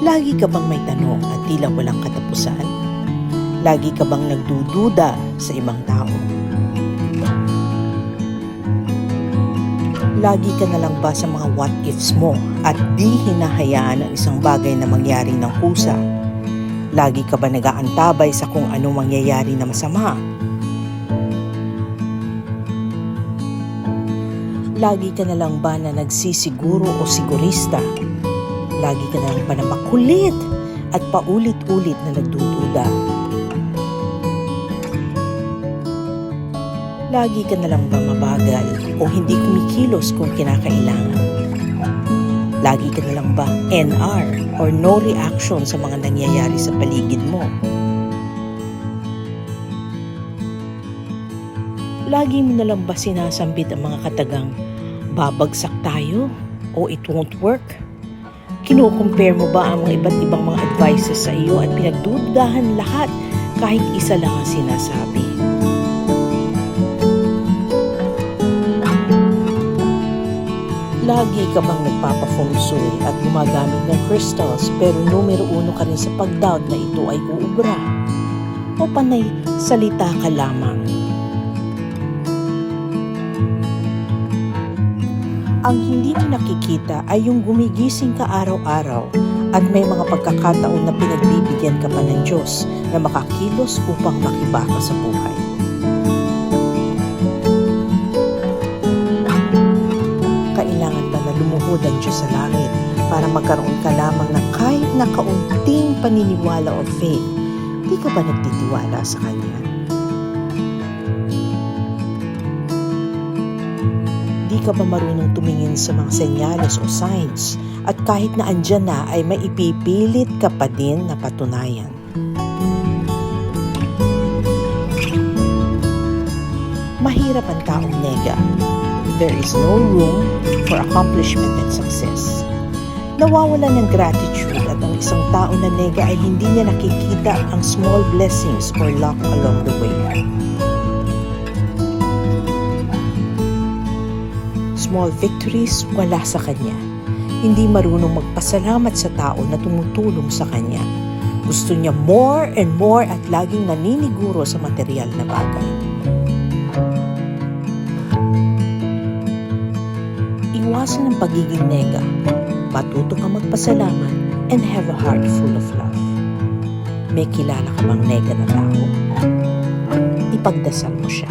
Lagi ka bang may tanong at tila walang katapusan? Lagi ka bang nagdududa sa ibang tao? Lagi ka na lang ba sa mga what ifs mo at di hinahayaan ang isang bagay na mangyari ng kusa? Lagi ka ba nag-aantabay sa kung ano mangyayari na masama? Lagi ka na lang ba na nagsisiguro o sigurista? Lagi ka na lang ba na makulit at paulit-ulit na nagdududa? Lagi ka na lang ba mabagal o hindi kumikilos kung kinakailangan? Lagi ka na lang ba NR or no reaction sa mga nangyayari sa paligid mo? Lagi mo na lang ba sinasambit ang mga katagang babagsak tayo o it won't work? Kino-compare mo ba ang mga iba't ibang mga advices sa iyo at pinagdudahan lahat kahit isa lang ang sinasabi? Lagi ka bang nagpapa-feng shui at gumagamit ng crystals pero numero uno ka rin sa pag-doubt na ito ay uubra? O panay salita ka lamang? Ang hindi mo nakikita ay yung gumigising ka araw-araw at may mga pagkakataon na pinagbibigyan ka pa ng Diyos na makakilos upang makibaka sa buhay. Kailangan ba na lumuhod ang Diyos sa langit para magkaroon ka lamang ng kahit na kaunting paniniwala o faith? Di ka ba nagtitiwala sa Kanya? Di ka ba marunong tumingin sa mga senyales o signs at kahit na andyan na ay maipipilit ka pa din na patunayan? Mahirap ang taong nega. There is no room for accomplishment and success. Nawawala ng gratitude at ang isang tao na nega ay hindi niya nakikita ang small blessings or luck along the way. Small victories wala sa kanya. Hindi marunong magpasalamat sa tao na tumutulong sa kanya. Gusto niya more and more at laging naniniguro sa material na bagay. Iwasan ang pagiging nega. Matuto ka magpasalamat and have a heart full of love. May kilala ka bang nega na tao? Ipagdasal mo siya.